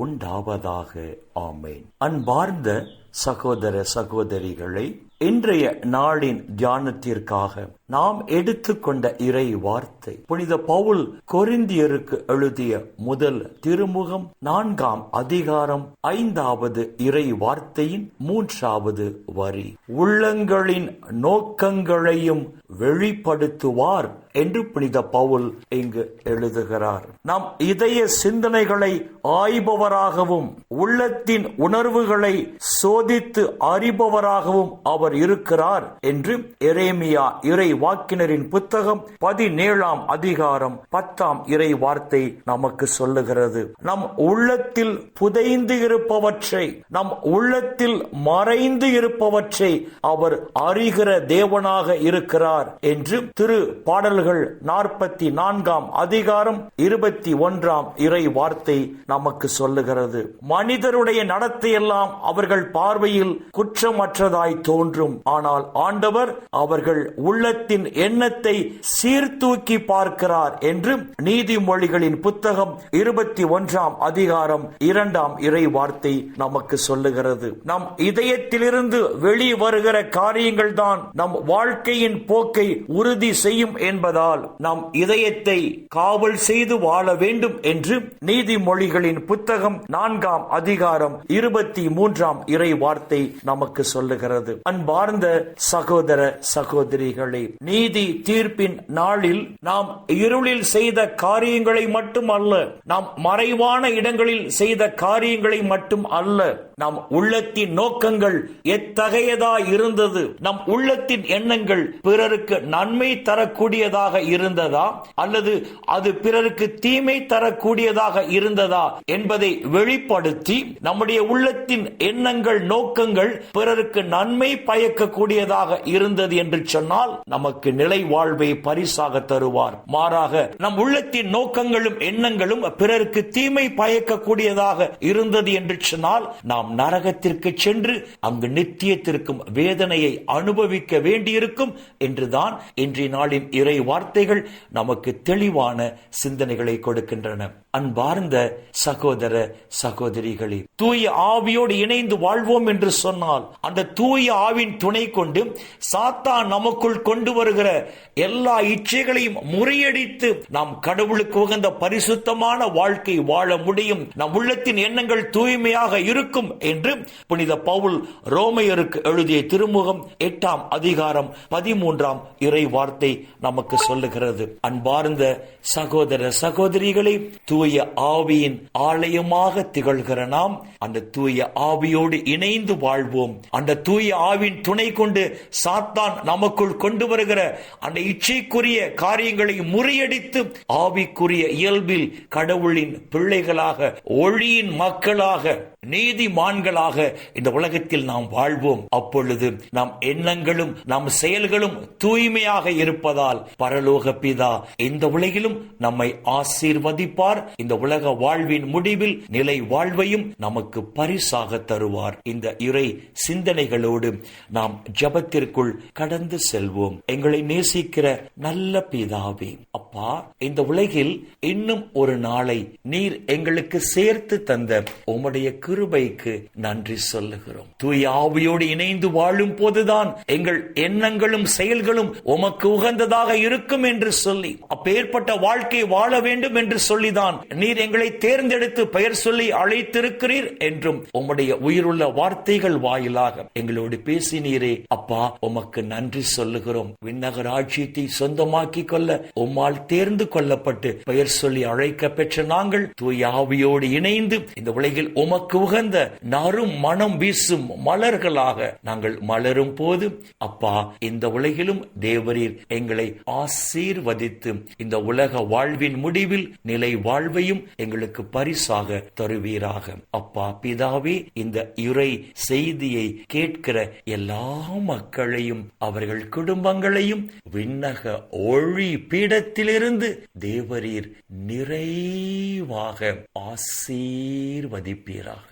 உண்டாவதாக. ஆமேன். அன்பார்ந்த சகோதர சகோதரிகளை இன்றைய நாளின் தியானத்திற்காக நாம் எடுத்துக்கொண்ட இறை வார்த்தை. புனித பவுல் கொரிந்தியருக்கு எழுதிய முதல் திருமுகம் நான்காம் அதிகாரம் ஐந்தாவது இறை வார்த்தையின் மூன்றாவது வரி. உள்ளங்களின் நோக்கங்களையும் வெளிப்படுத்துவார் என்று புனித பவுல் இங்கு எழுதுகிறார். நாம் இதய சிந்தனைகளை ஆய்பவராகவும் உள்ளத்தின் உணர்வுகளை சோதித்து அறிபவராகவும் அவர் இருக்கிறார் என்று எரேமியா இறை வாக்கினரின் புத்தகம் பதினேழாம் அதிகாரம் பத்தாம் இறை வார்த்தை நமக்கு சொல்லுகிறது. நம் உள்ளத்தில் புதைந்து இருப்பவற்றை நம் உள்ளத்தில் மறைந்து இருப்பவற்றை அவர் அறிகிற தேவனாக இருக்கிறார். என்று திரு பாடல்கள் நாற்பத்தி நான்காம் அதிகாரம் இருபத்தி ஒன்றாம் இறை வார்த்தை நமக்கு சொல்லுகிறது. மனிதருடைய நடத்தையெல்லாம் அவர்கள் பார்வையில் குற்றமற்றதாய் தோன்றும். ஆனால் ஆண்டவர் அவர்கள் உள்ளத்தின் எண்ணத்தை சீர்தூக்கி பார்க்கிறார் என்று நீதிமொழிகளின் புத்தகம் இருபத்தி ஒன்றாம் அதிகாரம் இரண்டாம் இறை வார்த்தை நமக்கு சொல்லுகிறது. நம் இதயத்திலிருந்து வெளிவருகிற காரியங்கள் தான் நம் வாழ்க்கையின் போக்கு உறுதி செய்யும் என்பதால் நம் இதயத்தை காவல் செய்து வாழ வேண்டும் என்று நீதிமொழிகளின் புத்தகம் நான்காம் அதிகாரம் இருபத்தி மூன்றாம் இறை வார்த்தை நமக்கு சொல்லுகிறது. அன்பார்ந்த சகோதர சகோதரிகளே நீதி தீர்ப்பின் நாளில் நாம் இருளில் செய்த காரியங்களை மட்டும் அல்ல நாம் மறைவான இடங்களில் செய்த காரியங்களை மட்டும் அல்ல நம் உள்ளத்தின் நோக்கங்கள் எத்தகையதா இருந்தது? நம் உள்ளத்தின் எண்ணங்கள் பிறருக்கு நன்மை தரக்கூடியதாக இருந்ததா? அல்லது அது பிறருக்கு தீமை தரக்கூடியதாக இருந்ததா என்பதை வெளிப்படுத்தி நம்முடைய உள்ளத்தின் எண்ணங்கள் நோக்கங்கள் பிறருக்கு நன்மை பயக்கக்கூடியதாக இருந்தது என்று சொன்னால் நமக்கு நிலை வாழ்வை பரிசாக தருவார். மாறாக நம் உள்ளத்தின் நோக்கங்களும் எண்ணங்களும் பிறருக்கு தீமை பயக்கக்கூடியதாக இருந்தது என்று சொன்னால் நாம் நரகத்திற்கு சென்று அங்கு நித்தியத்திற்கும் வேதனையை அனுபவிக்க வேண்டியிருக்கும் என்றுதான் இன்றைய நாளின் இறை வார்த்தைகள் நமக்கு தெளிவான சிந்தனைகளை கொடுக்கின்றன. அன்பார்ந்த சகோதர சகோதரிகளே தூய ஆவியோடு இணைந்து வாழ்வோம் என்று சொன்னால் அந்த தூய ஆவின் துணை கொண்டு சாத்தா நமக்குள் கொண்டு வருகிற எல்லா இச்சைகளையும் முறியடித்து நாம் கடவுளுக்கு உகந்த பரிசுத்தமான வாழ்க்கை வாழ முடியும். நம் உள்ளத்தின் எண்ணங்கள் தூய்மையாக இருக்கும் என்று புனித பவுல் ரோமையருக்கு எழுதிய திருமுகம் எட்டாம் அதிகாரம் பதிமூன்றாம் இறை வார்த்தை நமக்கு சொல்லுகிறது. அன்பார்ந்த சகோதர சகோதரிகளை தூய ஆவியின் ஆலயமாக திகழ்கிற நாம் அந்த தூய ஆவியோடு இணைந்து வாழ்வோம். அந்த தூய ஆவின் துணை கொண்டு சாத்தான் நமக்குள் கொண்டு வருகிற அந்த இச்சைக்குரிய காரியங்களை முறியடித்து ஆவிக்குரிய இயல்பில் கடவுளின் பிள்ளைகளாக ஒளியின் மக்களாக நீதிமான்களாக இந்த உலகத்தில் நாம் வாழ்வோம். அப்பொழுது நம் எண்ணங்களும் நம் செயல்களும் தூய்மையாக இருப்பதால் பரலோக பிதா இந்த உலகிலும் நம்மை ஆசீர்வதிப்பார். இந்த உலக வாழ்வின் முடிவில் நிலை வாழ்வையும் நமக்கு பரிசாக தருவார். இந்த இறை சிந்தனைகளோடு நாம் ஜபத்திற்குள் கடந்து செல்வோம். எங்களை நேசிக்கிற நல்ல பிதாவே அப்பா இந்த உலகில் இன்னும் ஒரு நாளை நீர் எங்களுக்கு சேர்த்து தந்த உம்முடைய கிருபைக்கு நன்றி சொல்லுகிறோம். தூய ஆவியோடு இணைந்து வாழும் போதுதான் எங்கள் எண்ணங்களும் செயல்களும் உமக்கு உகந்ததாக இருக்கும் என்று சொல்லி அப்பேற்பட்ட வாழ்க்கை வாழ வேண்டும் என்று சொல்லிதான் நீர் எங்களை தேர்ந்தெடுத்து பெயர் சொல்லி அழைத்திருக்கிறீர் என்றும் உம்முடைய உயிருள்ள வார்த்தைகள் வாயிலாக எங்களோடு பேசினீரே. அப்பா உமக்கு நன்றி சொல்லுகிறோம். விண்ணகர் ஆட்சியத்தை சொந்தமாக்கிக் கொள்ள உம்மால் தேர்ந்து கொள்ளப்பட்டு பெயர் சொல்லி அழைக்க பெற்ற நாங்கள் தூய ஆவியோடு இணைந்து இந்த உலகில் உமக்கு உகந்த நறும் மனம் வீசும் மலர்களாக நாங்கள் மலரும் போது அப்பா இந்த உலகிலும் தேவரீர் எங்களை ஆசீர்வதித்து இந்த உலக வாழ்வின் முடிவில் நிலை வாழ்வையும் எங்களுக்கு பரிசாக தருவீராக. அப்பா பிதாவே இந்த இறை செய்தியை கேட்கிற எல்லா மக்களையும் அவர்கள் குடும்பங்களையும் விண்ணக ஒளி பீடத்திலிருந்து தேவரீர் நிறைவாக ஆசீர்வதிப்பீராக.